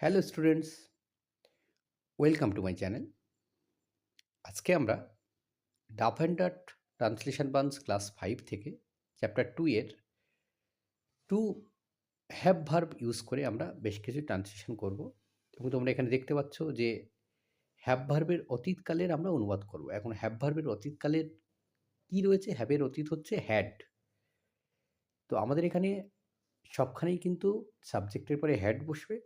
Hello students welcome to my channel আজকে আমরা Duff and Dutt translation বান্স ক্লাস ফাইভ থেকে চ্যাপ্টার টু এর টু হ্যাভ ভার্ব ইউজ করে আমরা বেশ কিছু ট্রান্সলেশন করব। এবং তোমরা এখানে দেখতে পাচ্ছ যে হ্যাভ ভার্বের অতীতকালের আমরা অনুবাদ করব। এখন হ্যাভ ভার্বের অতীতকালের কী রয়েছে? হ্যাভের অতীত হচ্ছে হ্যাড তো আমাদের এখানে সবখানেই কিন্তু সাবজেক্টের পরে হ্যাড বসবে।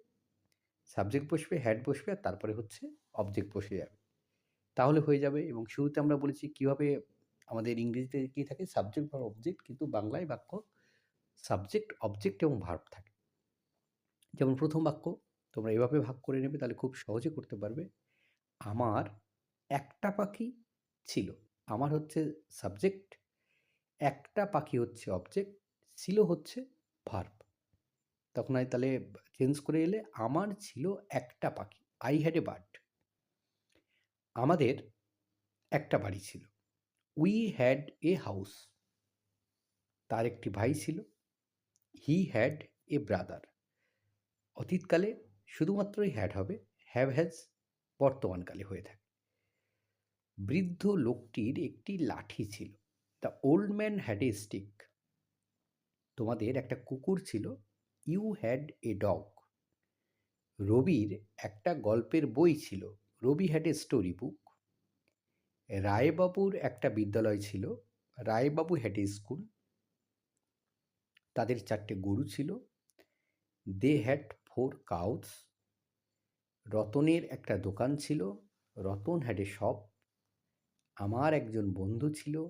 সাবজেক্ট বসবে হ্যাড বসবে আর তারপরে হচ্ছে অবজেক্ট বসে যাবে। তাহলে হয়ে যাবে এবং শুরুতে আমরা বলেছি কীভাবে আমাদের ইংরেজিতে কী থাকে? সাবজেক্ট বা অবজেক্ট কিন্তু বাংলায় বাক্য সাবজেক্ট অবজেক্ট এবং ভার্ব থাকে। যেমন প্রথম বাক্য, তোমরা এভাবে ভাগ করে নেবে তাহলে খুব সহজে করতে পারবে। আমার একটা পাখি ছিল, আমার হচ্ছে সাবজেক্ট একটা পাখি হচ্ছে অবজেক্ট ছিল হচ্ছে ভার্ব তখন আমি তাহলে চেঞ্জ করে এলে আমার ছিল একটা পাখি আই হ্যাড এ বার্ড আমাদের একটা বাড়ি ছিল। উই হ্যাড এ হাউস তার একটি ভাই ছিল। হি হ্যাড এ ব্রাদার অতীতকালে শুধুমাত্রই হ্যাড হবে হ্যাভ হ্যাজ বর্তমানকালে হয়ে থাকে। বৃদ্ধ লোকটির একটি লাঠি ছিল। The old man had a stick তোমাদের একটা কুকুর ছিল। You had a dog. রবির একটা গল্পের বই ছিল, রবি হ্যাড এ স্টোরি বুক। রায়বাবুর একটা বিদ্যালয় ছিল, রায়বাবু হ্যাড এ স্কুল। তাদের চারটে গরু ছিল। They had four cows. রতনের একটা দোকান ছিল, রতন হ্যাড এ শপ। আমার একজন বন্ধু ছিল,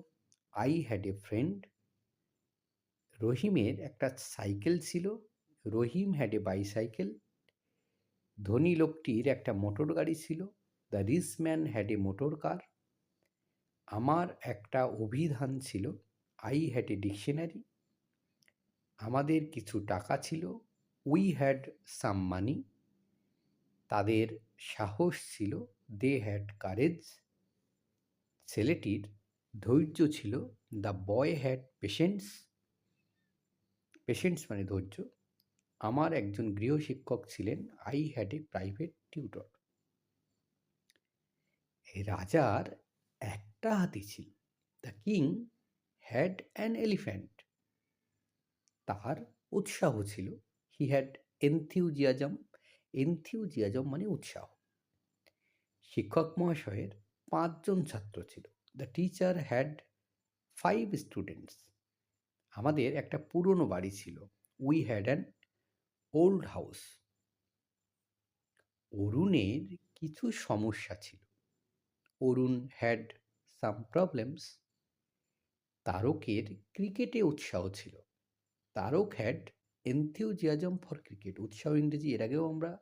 আই হ্যাড এ ফ্রেন্ড। রহিমের একটা সাইকেল ছিল রহিম হ্যাড এ বাইসাইকেল ধনী লোকটির একটা মোটর গাড়ি ছিল। The rich man had a motor car আমার একটা অভিধান ছিল। আই হ্যাড এ ডিকশনারি আমাদের কিছু টাকা ছিল। উই হ্যাড সাম মানি তাদের সাহস ছিল। দে হ্যাড কারেজ ছেলেটির ধৈর্য ছিল। The boy had patience patience মানে ধৈর্য। আমার একজন গৃহশিক্ষক ছিলেন। I had a private tutor রাজার একটা হাতি ছিল। The king had an elephant তার উৎসাহ ছিল। হি হ্যাড এনথিউজিয়াজম এনথিউজিয়াজম মানে উৎসাহ। শিক্ষক মহাশয়ের পাঁচজন ছাত্র ছিল। The teacher had five students আমাদের একটা পুরনো বাড়ি ছিল। We had an old house. অরুণের কিছু সমস্যা ছিল। অরুণ হ্যাড সাম প্রবলেমস তারকের ক্রিকেটে উৎসাহ ছিল। Tarak had enthusiasm for cricket উৎসাহ ইংরেজি, এর আগেও আমরা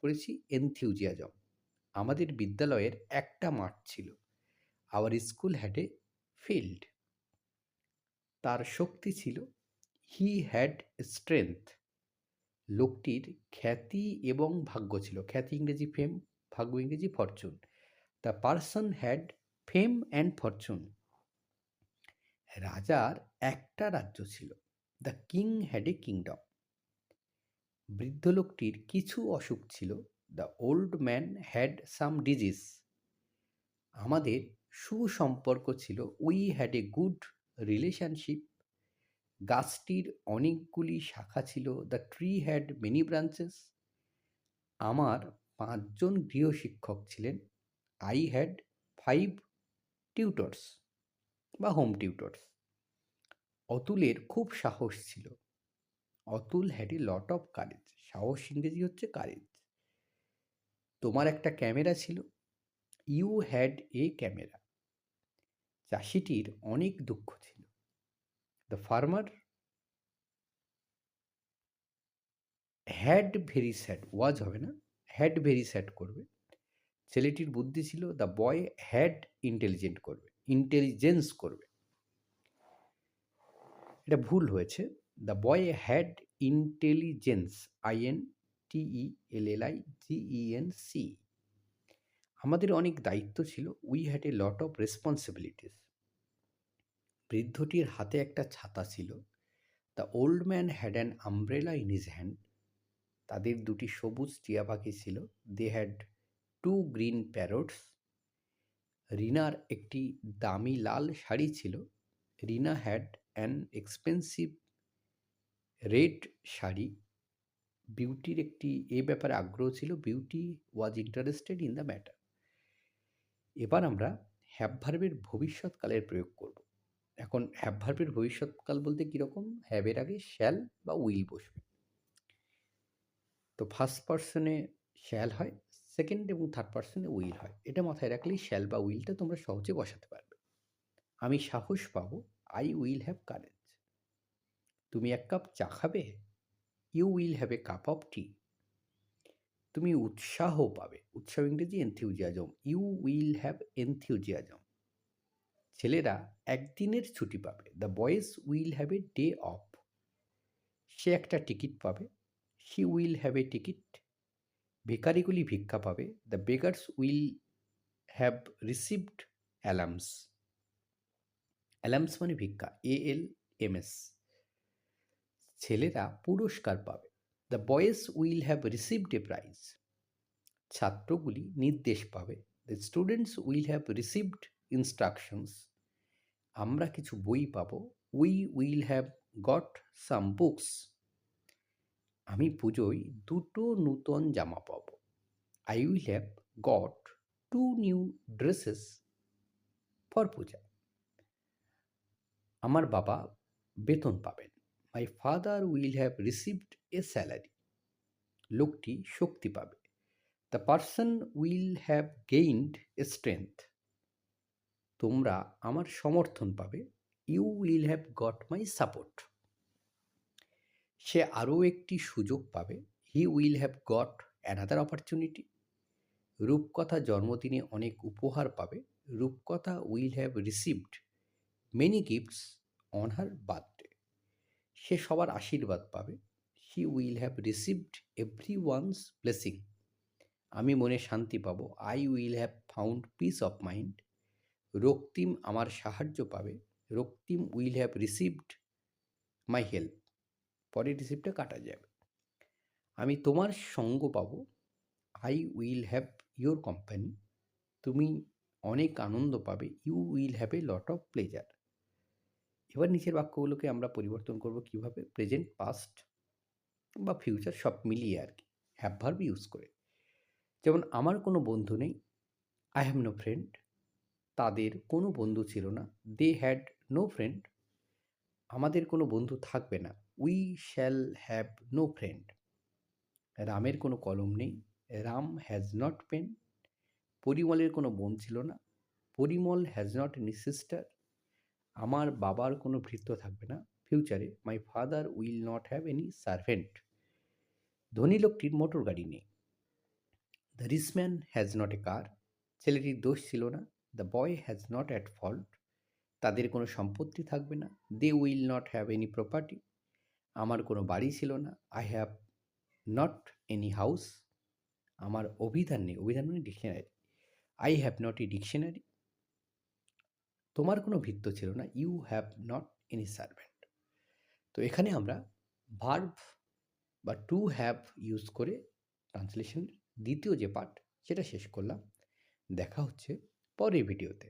পড়েছি এনথিউজিয়াজম আমাদের বিদ্যালয়ের একটা মাঠ ছিল। Our school had a field তার শক্তি ছিল। হি হ্যাড স্ট্রেংথ লোকটির খ্যাতি এবং ভাগ্য ছিল। খ্যাতি ইংরেজি ফেম ভাগ্য ইংরেজি fortune the person had fame and fortune রাজার একটা রাজ্য ছিল। The king had a kingdom বৃদ্ধ লোকটির কিছু অসুখ ছিল। The old man had some disease আমাদের সুসম্পর্ক ছিল। We had a good relationship গাছটির অনেকগুলি শাখা ছিল the tree had many branches আমার পাঁচজন গৃহশিক্ষক ছিলেন আই হ্যাড ফাইভ টিউটর্স বা হোম টিউটর্স অতুলের খুব সাহস ছিল। Atul had a lot of courage সাহস ইংরেজি হচ্ছে কারেজ তোমার একটা ক্যামেরা ছিল। ইউ হ্যাড এ ক্যামেরা চাষিটির অনেক দুঃখ ছিল। The farmer had very sad was হবে না হ্যাড ভেরি স্যাড করবে। ছেলেটির বুদ্ধি ছিল দ্য বয় হ্যাড ইন্টেলিজেন্ট করবে ইন্টেলিজেন্স করবে। এটা ভুল হয়েছে। The boy had intelligence I N T E L L I G E N C আমাদের অনেক দায়িত্ব ছিল we had a lot of responsibilities বৃদ্ধটির হাতে একটা ছাতা ছিল। The old man had an umbrella in his hand. তাদের দুটি সবুজ টিয়া পাখি ছিল। They had two green parrots. রিনার একটি দামি লাল শাড়ি ছিল। Rina had an expensive red sari. বিউটির একটি এ ব্যাপারে আগ্রহ ছিল। Beauty was interested in the matter. এবার আমরা হ্যাভ ভার্বের ভবিষ্যৎকালের প্রয়োগ করব। এখন হ্যাভ ভার্বের ভবিষ্যৎকাল বলতে কীরকম হ্যাভের আগে শ্যাল বা উইল বসবে। তো ফার্স্ট পার্সনে শ্যাল হয় সেকেন্ড এবং থার্ড পার্সনে উইল হয়। এটা মাথায় রাখলেই শ্যাল বা উইলটা তোমরা সহজে বসাতে পারবে। আমি সাহস পাবো আই উইল হ্যাভ কারেজ তুমি এক কাপ চা খাবে you will have a cup of tea তুমি উৎসাহ পাবে, উৎসাহ ইংরেজি enthusiasm you will have enthusiasm ছেলেরা একদিনের ছুটি পাবে। The boys will have a day off সে একটা টিকিট পাবে। She will have a ticket ভিকারিগুলি ভিক্ষা পাবে। The beggars will have received alms alms মানে ভিক্ষা। এ এল এম এস ছেলেরা পুরস্কার পাবে। The boys will have received a prize ছাত্রগুলি নির্দেশ পাবে। The students will have received instructions আমরা কিছু বই পাবো we will have got some books আমি পুজোয় দুটো নূতন জামা পাব। I will have got two new dresses for puja. আমার বাবা বেতন পাবেন। My father will have received a salary লোকটি শক্তি পাবে। The person will have gained a strength তোমরা আমার সমর্থন পাবে। You will have got my support সে আরও একটি সুযোগ পাবে। He will have got another opportunity Rupkatha জন্মদিনে অনেক উপহার পাবে। Rupkatha will have received many gifts on her birthday সে সবার আশীর্বাদ পাবে। He will have received every one's blessing আমি মনে শান্তি পাবো। I will have found peace of mind Raktim আমার সাহায্য পাবে। Raktim will have received my help পরের রিসিভটা কাটা যাবে। আমি তোমার সঙ্গ পাবো। I will have your company তুমি অনেক আনন্দ পাবে। You will have a lot of pleasure এবার নিচের বাক্যগুলোকে আমরা পরিবর্তন করব কীভাবে? প্রেজেন্ট পাস্ট বা ফিউচার সব মিলিয়ে আর কি। হ্যাভ ভার্ব ইউজ করে। যেমন, আমার কোনো বন্ধু নেই। আই হ্যাভ নো ফ্রেন্ড তাদের কোনো বন্ধু ছিল না। দে হ্যাড নো ফ্রেন্ড আমাদের কোনো বন্ধু থাকবে না। We shall have no friend রামের কোনো কলম নেই। রাম হ্যাজ নট পেন পরিমলের কোনো বোন ছিল না। Parimal has not any sister আমার বাবার কোনো ভৃত্য থাকবে না। ফিউচারে my father will not have any servant ধনী লোকটির মোটর গাড়ি নেই। The rich man has not a car ছেলেটির দোষ ছিল না। The boy has not at fault তাদের কোনো সম্পত্তি থাকবে না। They will not have any property আমার কোনো বাড়ি ছিল না। I have not any house আমার অভিধান নেই। অভিধান মানে dictionary. I have not a dictionary তোমার কোনো ভিত্ত ছিল না। You have not any servant তো এখানে আমরা ভার্ভ বা টু হ্যাভ ইউজ করে ট্রান্সলেশন দ্বিতীয় যে পার্ট সেটা শেষ করলাম। দেখা হচ্ছে পরের ভিডিওতে